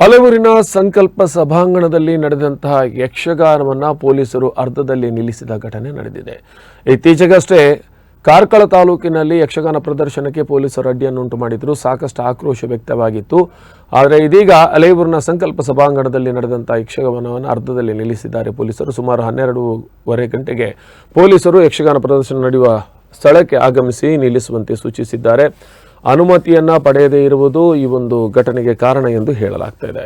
ಹಲವೂರಿನ ಸಂಕಲ್ಪ ಸಭಾಂಗಣದಲ್ಲಿ ನಡೆದಂತಹ ಯಕ್ಷಗಾನವನ್ನು ಪೊಲೀಸರು ಅರ್ಧದಲ್ಲಿ ನಿಲ್ಲಿಸಿದ ಘಟನೆ ನಡೆದಿದೆ. ಇತ್ತೀಚೆಗಷ್ಟೇ ಕಾರ್ಕಳ ತಾಲೂಕಿನಲ್ಲಿ ಯಕ್ಷಗಾನ ಪ್ರದರ್ಶನಕ್ಕೆ ಪೊಲೀಸರು ಅಡ್ಡಿಯನ್ನುಂಟು ಮಾಡಿದ್ರು. ಸಾಕಷ್ಟು ಆಕ್ರೋಶ ವ್ಯಕ್ತವಾಗಿತ್ತು. ಆದರೆ ಇದೀಗ ಅಲೇವೂರಿನ ಸಂಕಲ್ಪ ಸಭಾಂಗಣದಲ್ಲಿ ನಡೆದಂತಹ ಯಕ್ಷಗಾನವನ್ನು ಅರ್ಧದಲ್ಲಿ ನಿಲ್ಲಿಸಿದ್ದಾರೆ ಪೊಲೀಸರು. ಸುಮಾರು ಹನ್ನೆರಡೂವರೆ ಗಂಟೆಗೆ ಪೊಲೀಸರು ಯಕ್ಷಗಾನ ಪ್ರದರ್ಶನ ನಡೆಯುವ ಸ್ಥಳಕ್ಕೆ ಆಗಮಿಸಿ ನಿಲ್ಲಿಸುವಂತೆ ಸೂಚಿಸಿದ್ದಾರೆ. ಅನುಮತಿಯನ್ನ ಪಡೆಯದೇ ಇರುವುದು ಈ ಒಂದು ಘಟನೆಗೆ ಕಾರಣ ಎಂದು ಹೇಳಲಾಗ್ತಾ ಇದೆ.